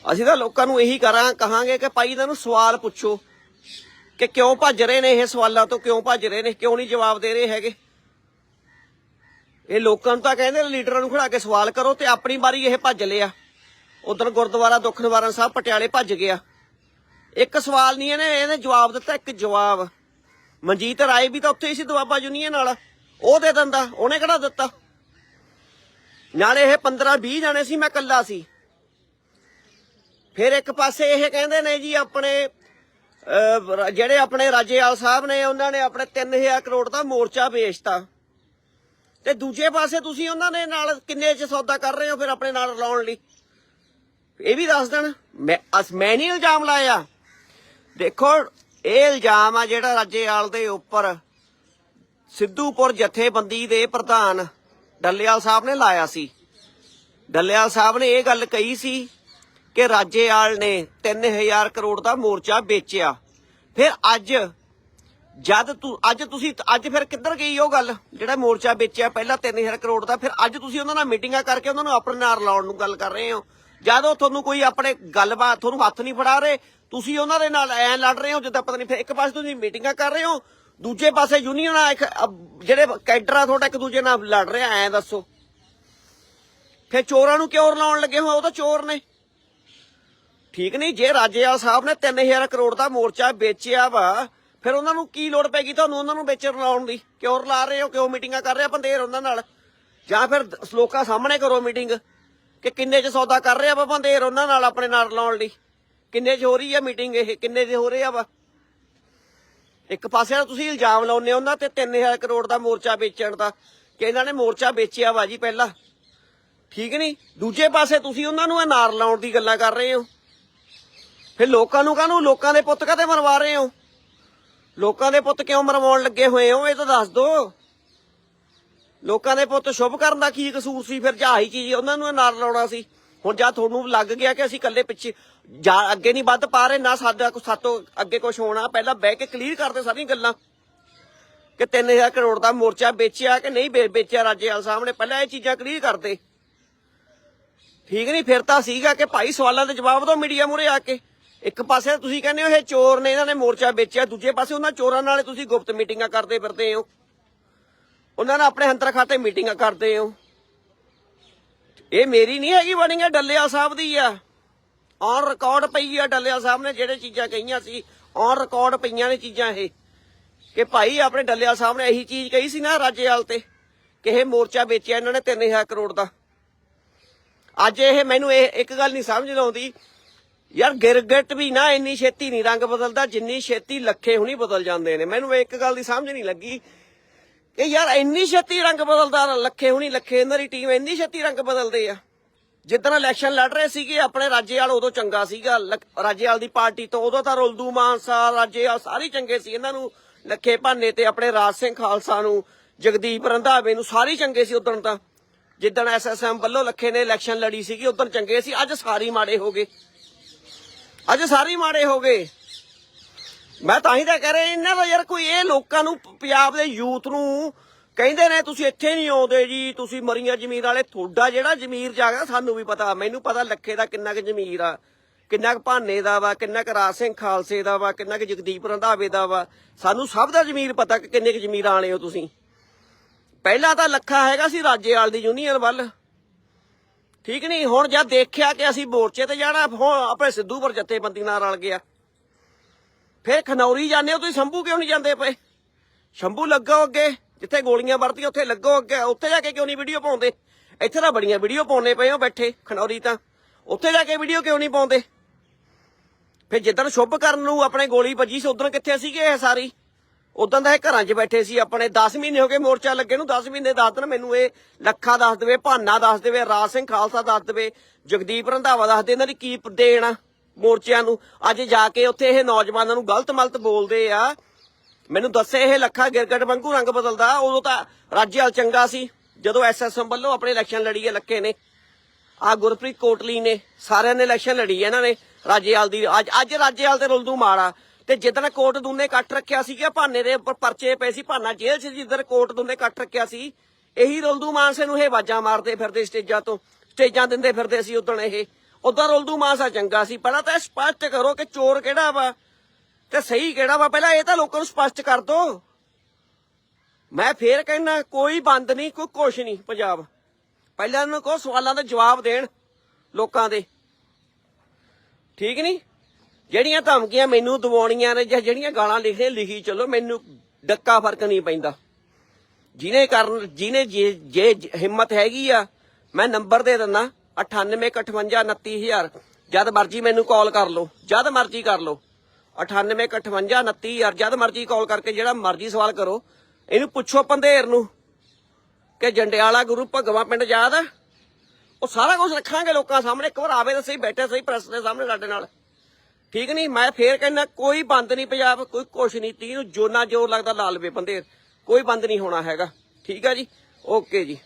ਅਸੀਂ ਤਾਂ ਲੋਕਾਂ ਨੂੰ ਇਹੀ ਕਰਾਂ, ਕਹਾਂਗੇ ਕਿ ਭਾਈ ਇਹਨਾਂ ਨੂੰ ਸਵਾਲ ਪੁੱਛੋ ਕਿ ਕਿਉਂ ਭੱਜ ਰਹੇ ਨੇ ਇਹ ਸਵਾਲਾਂ ਤੋਂ, ਕਿਉਂ ਭੱਜ ਰਹੇ ਨੇ, ਕਿਉਂ ਨਹੀਂ ਜਵਾਬ ਦੇ ਰਹੇ ਹੈਗੇ। ਇਹ ਲੋਕਾਂ ਨੂੰ ਤਾਂ ਕਹਿੰਦੇ ਲੀਡਰਾਂ ਨੂੰ ਖੜਾ ਕੇ ਸਵਾਲ ਕਰੋ ਤੇ ਆਪਣੀ ਵਾਰੀ ਇਹ ਭੱਜ ਲਿਆ। ਉਧਰ ਗੁਰਦੁਆਰਾ ਦੁੱਖ ਨਿਵਾਰਨ ਸਾਹਿਬ, ਪਟਿਆਲੇ ਭੱਜ ਗਿਆ। ਇੱਕ ਸਵਾਲ ਨਹੀਂ ਇਹਨੇ ਇਹਨੇ ਜਵਾਬ ਦਿੱਤਾ, ਇੱਕ ਜਵਾਬ। ਮਨਜੀਤ ਰਾਏ ਵੀ ਤਾਂ ਉੱਥੇ ਹੀ ਸੀ ਦੁਆਬਾ ਯੂਨੀਅਨ ਨਾਲ। ਉਹ ਦੇ ਦਿੰਦਾ, ਉਹਨੇ ਕਿਹੜਾ ਦਿੱਤਾ? ਨਾਲੇ ਇਹ 15 20 ਜਾਣੇ ਸੀ, ਮੈਂ ਇਕੱਲਾ ਸੀ। ਫਿਰ ਇੱਕ ਪਾਸੇ ਇਹ ਕਹਿੰਦੇ ਨੇ ਜੀ, ਆਪਣੇ ਜਿਹੜੇ ਆਪਣੇ ਰਾਜੇਵਾਲ ਸਾਹਿਬ ਨੇ, ਉਹਨਾਂ ਨੇ ਆਪਣੇ 3000 ਕਰੋੜ ਦਾ ਮੋਰਚਾ ਵੇਚਤਾ। ਤੇ ਦੂਜੇ ਪਾਸੇ ਤੁਸੀਂ ਉਹਨਾਂ ਦੇ ਨਾਲ ਕਿੰਨੇ ਚ ਸੌਦਾ ਕਰ ਰਹੇ ਹੋ ਫਿਰ ਆਪਣੇ ਨਾਲ ਲਾਉਣ ਲਈ? ਇਹ ਵੀ ਦੱਸ ਦੇਣ। ਮੈਂ ਮੈਂ ਨਹੀਂ ਇਲਜ਼ਾਮ ਲਾਇਆ। ਦੇਖੋ, ਇਹ ਇਲਜ਼ਾਮ ਆ ਜਿਹੜਾ ਰਾਜੇਵਾਲ ਦੇ ਉੱਪਰ ਸਿੱਧੂਪੁਰ ਜਥੇਬੰਦੀ ਦੇ ਪ੍ਰਧਾਨ ਡੱਲੇਵਾਲ ਸਾਹਿਬ ਨੇ ਲਾਇਆ ਸੀ। ਡੱਲੇਵਾਲ ਸਾਹਿਬ ਨੇ ਇਹ ਗੱਲ ਕਹੀ ਸੀ ਕਿ ਰਾਜੇਵਾਲ ਨੇ 3000 ਕਰੋੜ ਦਾ ਮੋਰਚਾ ਵੇਚਿਆ। ਫਿਰ ਅੱਜ, ਜਦ ਤੂੰ, ਅੱਜ ਤੁਸੀਂ, ਅੱਜ ਫਿਰ ਕਿੱਧਰ ਗਈ ਉਹ ਗੱਲ? ਜਿਹੜਾ ਮੋਰਚਾ ਵੇਚਿਆ ਪਹਿਲਾਂ 3000 ਕਰੋੜ ਦਾ, ਫਿਰ ਅੱਜ ਤੁਸੀਂ ਉਹਨਾਂ ਨਾਲ ਮੀਟਿੰਗਾਂ ਕਰਕੇ ਉਹਨਾਂ ਨੂੰ ਆਪਣੇ ਨਾਲ ਲਾਉਣ ਨੂੰ ਗੱਲ ਕਰ ਰਹੇ ਹੋ। ਜਦ ਉਹ ਤੁਹਾਨੂੰ ਕੋਈ ਆਪਣੇ ਗੱਲਬਾਤ, ਤੁਹਾਨੂੰ ਹੱਥ ਨਹੀਂ ਫੜਾ ਰਹੇ ਤੁਸੀਂ ਉਹਨਾਂ ਦੇ ਨਾਲ ਐ ਲੜ ਰਹੇ ਹੋ, ਜਿੱਦਾਂ ਪਤਾ ਨਹੀਂ ਫਿਰ ਇੱਕ ਪਾਸੇ ਤੁਸੀਂ ਮੀਟਿੰਗਾਂ ਕਰ ਰਹੇ ਹੋ, ਦੂਜੇ ਪਾਸੇ ਯੂਨੀਅਨ ਆ ਇੱਕ ਜਿਹੜੇ ਕੈਡਰ ਆ ਤੁਹਾਡਾ ਇੱਕ ਦੂਜੇ ਨਾਲ ਲੜ ਰਿਹਾ, ਐ ਦੱਸੋ। ਫਿਰ ਚੋਰਾਂ ਨੂੰ ਕਿਉਂ ਲਾਉਣ ਲੱਗੇ ਹੋ? ਉਹ ਤਾਂ ਚੋਰ ਨੇ। ਠੀਕ ਨਹੀਂ, ਜੇ ਰਾਜੇਵਾਲ ਸਾਹਿਬ ਨੇ 3000 ਕਰੋੜ ਦਾ ਮੋਰਚਾ ਵੇਚਿਆ ਵਾ, ਫਿਰ ਉਹਨਾਂ ਨੂੰ ਕੀ ਲੋੜ ਪੈ ਗਈ ਤੁਹਾਨੂੰ ਉਹਨਾਂ ਨੂੰ ਵੇਚਣ ਲਾਉਣ ਦੀ? ਕਿਉਂ ਲਾ ਰਹੇ ਹੋ? ਕਿਉਂ ਮੀਟਿੰਗਾਂ ਕਰ ਰਹੇ ਆ ਬੰਦੇਰ ਉਹਨਾਂ ਨਾਲ? ਜਾਂ ਫਿਰ ਲੋਕਾਂ ਸਾਹਮਣੇ ਕਰੋ ਮੀਟਿੰਗ, ਕਿ ਕਿੰਨੇ ਚ ਸੌਦਾ ਕਰ ਰਹੇ ਆ ਵਾ ਬੰਦੇਰ ਉਹਨਾਂ ਨਾਲ ਆਪਣੇ ਨਾਲ ਲਾਉਣ ਲਈ ਕਿੰਨੇ ਚ ਹੋ ਰਹੀ ਆ ਮੀਟਿੰਗ ਇਹ? ਕਿੰਨੇ ਚ ਹੋ ਰਹੇ ਆ ਵਾ? ਇੱਕ ਪਾਸੇ ਤਾਂ ਤੁਸੀਂ ਇਲਜ਼ਾਮ ਲਾਉਂਦੇ ਉਹਨਾਂ ਤੇ 3000 ਕਰੋੜ ਦਾ ਮੋਰਚਾ ਵੇਚਣ ਦਾ, ਕਿ ਇਹਨਾਂ ਨੇ ਮੋਰਚਾ ਵੇਚਿਆ ਵਾ ਜੀ ਪਹਿਲਾਂ। ਠੀਕ ਨਹੀਂ? ਦੂਜੇ ਪਾਸੇ ਤੁਸੀਂ ਉਹਨਾਂ ਨੂੰ ਇਹ ਲਾਉਣ ਦੀ ਗੱਲਾਂ ਕਰ ਰਹੇ ਹੋ। ਫਿਰ ਲੋਕਾਂ ਨੂੰ ਕਾਹਨੂੰ? ਲੋਕਾਂ ਦੇ ਪੁੱਤ ਕਦੇ ਮਰਵਾ ਰਹੇ ਹੋ? ਲੋਕਾਂ ਦੇ ਪੁੱਤ ਕਿਉਂ ਮਰਵਾਉਣ ਲੱਗੇ ਹੋਏ ਹੋ? ਇਹ ਤਾਂ ਦੱਸ ਦੋ। ਲੋਕਾਂ ਦੇ ਪੁੱਤ ਸ਼ੁਭ ਕਰਨ ਦਾ ਕੀ ਕਸੂਰ ਸੀ? ਫਿਰ ਜਾਂ ਆਹੀ ਚੀਜ਼ ਉਹਨਾਂ ਨੂੰ ਅਨਾਰ ਲਾਉਣਾ ਸੀ? ਹੁਣ ਜਾਂ ਤੁਹਾਨੂੰ ਲੱਗ ਗਿਆ ਕਿ ਅਸੀਂ ਇਕੱਲੇ ਪਿੱਛੇ ਜਾ ਅੱਗੇ ਨਹੀਂ ਵੱਧ ਪਾ ਰਹੇ, ਨਾ ਸਾਡਾ ਕੁਛ ਸਾਤੋਂ ਅੱਗੇ ਕੁਝ ਹੋਣਾ। ਪਹਿਲਾਂ ਬਹਿ ਕੇ ਕਲੀਅਰ ਕਰਦੇ ਸਾਰੀਆਂ ਗੱਲਾਂ। ਕਿ 3000 ਕਰੋੜ ਦਾ ਮੋਰਚਾ ਵੇਚਿਆ ਕਿ ਨਹੀਂ ਵੇਚਿਆ ਰਾਜੇਵਾਲ ਸਾਹਿਬ ਨੇ ਪਹਿਲਾਂ ਇਹ ਚੀਜ਼ਾਂ ਕਲੀਅਰ ਕਰਦੇ। ਠੀਕ ਨਹੀਂ, ਫਿਰ ਤਾਂ ਸੀਗਾ ਕਿ ਭਾਈ ਸਵਾਲਾਂ ਦੇ ਜਵਾਬ ਦਿਓ ਮੀਡੀਆ ਮੂਰੇ ਆ ਕੇ। ਇੱਕ ਪਾਸੇ ਤੁਸੀਂ ਕਹਿੰਦੇ ਹੋ ਇਹ ਚੋਰ ਨੇ, ਇਹਨਾਂ ਨੇ ਮੋਰਚਾ ਵੇਚਿਆ। ਦੂਜੇ ਪਾਸੇ ਉਹਨਾਂ ਚੋਰਾਂ ਨਾਲ ਤੁਸੀਂ ਗੁਪਤ ਮੀਟਿੰਗਾਂ ਕਰਦੇ ਫਿਰਦੇ ਹੋ। ਉਹਨਾਂ ਨਾਲ ਆਪਣੇ ਹੰਤਰ ਖਾਤੇ ਮੀਟਿੰਗਾਂ ਕਰਦੇ ਹੋ। ਇਹ ਮੇਰੀ ਨਹੀਂ ਹੈਗੀ ਬਣੀ ਹੈ ਡੱਲਿਆ ਸਾਹਿਬ ਦੀ ਆ। ਔਨ ਰਿਕਾਰਡ ਪਈ ਆ ਡੱਲਿਆ ਸਾਹਿਬ ਨੇ ਜਿਹੜੇ ਚੀਜ਼ਾਂ ਕਹੀਆਂ ਸੀ। ਔਨ ਰਿਕਾਰਡ ਪਈਆਂ ਨੇ ਚੀਜ਼ਾਂ ਇਹ। ਕਿ ਭਾਈ ਆਪਣੇ ਡੱਲਿਆ ਸਾਹਿਬ ਨੇ ਇਹੀ ਚੀਜ਼ ਕਹੀ ਸੀ ਨਾ ਰਾਜੇਵਾਲ ਤੇ, ਕਿ ਇਹ ਮੋਰਚਾ ਵੇਚਿਆ ਇਹਨਾਂ ਨੇ 3000 ਕਰੋੜ ਦਾ। ਅੱਜ ਇਹ ਮੈਨੂੰ ਇਹ ਇੱਕ ਗੱਲ ਨਹੀਂ ਸਮਝ ਲਾਉਂਦੀ ਯਾਰ ਗਿਰਗਟ ਵੀ ਨਾ ਇੰਨੀ ਛੇਤੀ ਨਹੀਂ ਰੰਗ ਬਦਲਦਾ, ਜਿੰਨੀ ਛੇਤੀ ਲੱਖੇ ਹੁਣੀ ਬਦਲ ਜਾਂਦੇ ਨੇ। ਮੈਨੂੰ ਇੱਕ ਗੱਲ ਦੀ ਸਮਝ ਨਹੀਂ ਲੱਗੀ ਕਿ ਯਾਰ ਇੰਨੀ ਛੇਤੀ ਰੰਗ ਬਦਲਦਾ, ਲੱਖੇ ਹੁਣੀ ਲੱਖੇ, ਇਹਨਾਂ ਦੀ ਟੀਮ ਇੰਨੀ ਛੇਤੀ ਰੰਗ ਬਦਲਦੇ ਆ। ਜਿੱਦਣ ਇਲੈਕਸ਼ਨ ਲੜ ਰਹੇ ਸੀਗੇ, ਆਪਣੇ ਰਾਜੇਵਾਲ ਉਦੋਂ ਚੰਗਾ ਸੀਗਾ। ਰਾਜੇਵਾਲ ਦੀ ਪਾਰਟੀ ਤੋਂ ਉਦੋਂ ਤਾਂ ਰੁਲਦੂ ਮਾਨਸਾ, ਰਾਜੇਵਾਲ ਸਾਰੇ ਚੰਗੇ ਸੀ। ਇਹਨਾਂ ਨੂੰ ਲੱਖੇ ਭਾਨੇ ਤੇ ਆਪਣੇ ਰਾਜ ਸਿੰਘ ਖਾਲਸਾ ਨੂੰ, ਜਗਦੀਪ ਰੰਧਾਵੇ ਨੂੰ ਸਾਰੇ ਚੰਗੇ ਸੀ ਉਦੋਂ ਤਾਂ। ਜਿੱਦਣ ਐਸਐਸਐਮ ਵੱਲੋਂ ਲੱਖੇ ਨੇ ਇਲੈਕਸ਼ਨ ਲੜੀ ਸੀਗੀ, ਉਦੋਂ ਚੰਗੇ ਸੀ। ਅੱਜ ਸਾਰੇ ਮਾੜੇ ਹੋ ਗਏ। ਅੱਜ ਸਾਰੇ ਮਾੜੇ ਹੋ ਗਏ। ਮੈਂ ਤਾਂ ਹੀ ਤਾਂ ਕਹਿ ਰਿਹਾ, ਇਹਨਾਂ ਦਾ ਯਾਰ ਕੋਈ ਇਹ ਲੋਕਾਂ ਨੂੰ, ਪੰਜਾਬ ਦੇ ਯੂਥ ਨੂੰ ਕਹਿੰਦੇ ਨੇ, ਤੁਸੀਂ ਇੱਥੇ ਨਹੀਂ ਆਉਂਦੇ ਜੀ, ਤੁਸੀਂ ਮਰੀਆਂ ਜ਼ਮੀਰ ਵਾਲੇ, ਤੁਹਾਡਾ ਜਿਹੜਾ ਜ਼ਮੀਰ ਜਾਗਾ ਸਾਨੂੰ ਵੀ ਪਤਾ, ਮੈਨੂੰ ਪਤਾ ਲੱਖੇ ਦਾ ਕਿੰਨਾ ਕੁ ਜ਼ਮੀਰ ਆ, ਕਿੰਨਾ ਕੁ ਭਾਨੇ ਦਾ ਵਾ, ਕਿੰਨਾ ਕੁ ਰਾਜ ਸਿੰਘ ਖਾਲਸੇ ਦਾ ਵਾ, ਕਿੰਨਾ ਕੁ ਜਗਦੀਪ ਰੰਧਾਵੇ ਦਾ ਵਾ, ਸਾਨੂੰ ਸਭ ਦਾ ਜ਼ਮੀਰ ਪਤਾ ਕਿ ਕਿੰਨੇ ਕੁ ਜ਼ਮੀਰ ਆਣੇ ਹੋ ਤੁਸੀਂ। ਪਹਿਲਾਂ ਤਾਂ ਲੱਖਾ ਹੈਗਾ ਸੀ ਰਾਜੇਵਾਲ ਦੀ ਯੂਨੀਅਨ ਵੱਲ। ਠੀਕ ਨਹੀਂ, ਹੁਣ ਜਦ ਦੇਖਿਆ ਕਿ ਅਸੀਂ ਮੋਰਚੇ ਤੇ ਜਾਣਾ, ਹੁਣ ਆਪਣੇ ਸਿੱਧੂਪੁਰ ਜਥੇਬੰਦੀ ਨਾਲ ਰਲ ਗਿਆ। ਫਿਰ ਖਨੌਰੀ ਜਾਂਦੇ ਹੋ, ਤੁਸੀਂ ਸ਼ੰਭੂ ਕਿਉਂ ਨਹੀਂ ਜਾਂਦੇ ਪਏ? ਸ਼ੰਭੂ ਲੱਗੋ ਅੱਗੇ। ਜਿੱਥੇ ਗੋਲੀਆਂ ਵਰਤੀਆਂ, ਉੱਥੇ ਲੱਗੋ ਅੱਗੇ, ਉੱਥੇ ਜਾ ਕੇ ਕਿਉਂ ਨਹੀਂ ਵੀਡੀਓ ਪਾਉਂਦੇ? ਇੱਥੇ ਤਾਂ ਬੜੀਆਂ ਵੀਡੀਓ ਪਾਉਣੇ ਪਏ ਹੋ ਬੈਠੇ, ਖਨੌਰੀ ਤਾਂ। ਉੱਥੇ ਜਾ ਕੇ ਵੀਡੀਓ ਕਿਉਂ ਨਹੀਂ ਪਾਉਂਦੇ? ਫਿਰ ਜਿੱਦਣ ਸ਼ੁਭ ਕਰਨ ਨੂੰ ਆਪਣੇ ਗੋਲੀ ਵੱਜੀ ਸੀ, ਉਦੋਂ ਕਿੱਥੇ ਸੀਗੇ ਇਹ ਸਾਰੀ? ਉਦੋਂ ਤਾਂ ਇਹ ਘਰਾਂ 'ਚ ਬੈਠੇ ਸੀ ਆਪਣੇ 10 ਮਹੀਨੇ ਹੋ ਗਏ ਮੋਰਚਾ ਲੱਗੇ ਨੂੰ 10 ਮਹੀਨੇ ਦੱਸ ਦੇਣ, ਮੈਨੂੰ ਇਹ ਲੱਖਾ ਦੱਸ ਦੇਵੇ, ਭਾਨਾ ਦੱਸ ਦੇਵੇ, ਰਾਜ ਸਿੰਘ ਖਾਲਸਾ ਦੱਸ ਦੇਵੇ, ਜਗਦੀਪ ਰੰਧਾਵਾ ਦੱਸ ਦੇ ਇਹਨਾਂ ਦੀ ਕੀ ਦੇਣ ਆ ਮੋਰਚਿਆਂ ਨੂੰ? ਅੱਜ ਜਾ ਕੇ ਉੱਥੇ ਇਹ ਨੌਜਵਾਨਾਂ ਨੂੰ ਗਲਤ ਮਲਤ ਬੋਲਦੇ ਆ। ਮੈਨੂੰ ਦੱਸੇ, ਇਹ ਲੱਖਾ ਗਿਰਗਟ ਵਾਂਗੂ ਰੰਗ ਬਦਲਦਾ, ਉਦੋਂ ਤਾਂ ਰਾਜੇਵਾਲ ਚੰਗਾ ਸੀ। ਜਦੋਂ ਐਸਐਸਐਮ ਵੱਲੋਂ ਆਪਣੇ ਇਲੈਕਸ਼ਨ ਲੜੀਏ ਹੈ ਲੱਕੇ ਨੇ। ਆ ਗੁਰਪ੍ਰੀਤ ਕੋਟਲੀ ਨੇ, ਸਾਰਿਆਂ ਨੇ ਇਲੈਕਸ਼ਨ ਲੜੀ ਇਹਨਾਂ ਨੇ ਰਾਜੇਵਾਲ ਦੀ, ਅੱਜ ਅੱਜ ਰਾਜੇਵਾਲ ਤੇ ਰੁਲਦੂ ਮਾਰਾ ਤੇ ਜਿੱਦਣ ਕੋਟ ਦੂਨੇ ਕੱਟ ਰੱਖਿਆ ਸੀਗਾ ਭਾਨੇ ਦੇ ਉੱਪਰ ਪਰਚੇ ਪਏ ਸੀ, ਭਾਨਾ ਜੇਲ੍ਹ 'ਚ ਜਿੱਦਣ ਕੋਟ ਦੂਨੇ ਕੱਟ ਰੱਖਿਆ ਸੀ, ਇਹੀ ਰੁਲਦੂ ਮਾਨਸੇ ਨੂੰ ਇਹ ਆਵਾਜ਼ਾਂ ਮਾਰਦੇ ਫਿਰਦੇ ਸਟੇਜਾਂ ਤੋਂ, ਸਟੇਜਾਂ ਦਿੰਦੇ ਫਿਰਦੇ ਸੀ ਉਦੋਂ ਇਹ। ਉਦੋਂ ਰੁਲਦੂ ਮਾਨਸਾ ਚੰਗਾ ਸੀ, ਪਹਿਲਾਂ ਤਾਂ ਇਹ ਸਪਸ਼ਟ ਕਰੋ ਕਿ ਚੋਰ ਕਿਹੜਾ ਵਾ। ਤੇ ਸਹੀ ਕਿਹੜਾ ਵਾ? ਪਹਿਲਾਂ ਇਹ ਤਾਂ ਲੋਕਾਂ ਨੂੰ ਸਪਸ਼ਟ ਕਰ ਦੋ। ਮੈਂ ਫੇਰ ਕਹਿਣਾ ਕੋਈ ਬੰਦ ਨਹੀਂ, ਕੋਈ ਕੁਛ ਨਹੀਂ ਪੰਜਾਬ। ਪਹਿਲਾਂ ਇਹਨਾਂ ਨੂੰ ਸਵਾਲਾਂ ਦੇ ਜਵਾਬ ਦੇਣ ਲੋਕਾਂ ਦੇ। ਠੀਕ ਨਹੀਂ? ਜਿਹੜੀਆਂ ਧਮਕੀਆਂ ਮੈਨੂੰ ਦਵਾਉਣੀਆਂ ਨੇ ਜਾਂ ਜਿਹੜੀਆਂ ਗਾਲਾਂ ਲਿਖਦੇ ਲਿਖੀ ਚਲੋ, ਮੈਨੂੰ ਡੱਕਾ ਫ਼ਰਕ ਨਹੀਂ ਪੈਂਦਾ। ਜਿਹਨੇ ਕਰਨ, ਜਿਹਨੇ ਜੇ ਜੇ ਹਿੰਮਤ ਹੈਗੀ ਆ, ਮੈਂ ਨੰਬਰ ਦੇ ਦਿੰਦਾ 9858299000 ਜਦ ਮਰਜ਼ੀ ਮੈਨੂੰ ਕਾਲ ਕਰ ਲਓ, ਜਦ ਮਰਜ਼ੀ ਕਰ ਲਓ। 9858299000 ਜਦ ਮਰਜ਼ੀ ਕਾਲ ਕਰਕੇ ਜਿਹੜਾ ਮਰਜ਼ੀ ਸਵਾਲ ਕਰੋ। ਇਹਨੂੰ ਪੁੱਛੋ ਪੰਧੇਰ ਨੂੰ ਕਿ ਜੰਡਿਆਲਾ ਗੁਰੂ ਭਗਵਾ ਪਿੰਡ ਯਾਦ ਹੈ ਉਹ ਸਾਰਾ ਕੁਝ ਰੱਖਾਂਗੇ ਲੋਕਾਂ ਸਾਹਮਣੇ, ਇੱਕ ਵਾਰ ਆਵੇ ਤਾਂ ਸਹੀ, ਬੈਠੇ ਸਹੀ, ਪ੍ਰੈਸ ਦੇ ਸਾਹਮਣੇ ਸਾਡੇ ਨਾਲ। ਠੀਕ ਨਹੀਂ? ਮੈਂ ਫੇਰ ਕਹਿੰਦਾ, ਕੋਈ ਬੰਦ ਨਹੀਂ ਪੰਜਾਬ, ਕੋਈ ਕੁਛ ਨਹੀਂ ਤੀ ਨੂੰ ਜੋਨਾ ਜੋਰ ਲੱਗਦਾ ਲਾ ਲਵੇ ਬੰਦੇ ਕੋਈ ਬੰਦ ਨਹੀਂ ਹੋਣਾ ਹੈਗਾ। ਠੀਕ ਆ ਜੀ? ਓਕੇ ਜੀ।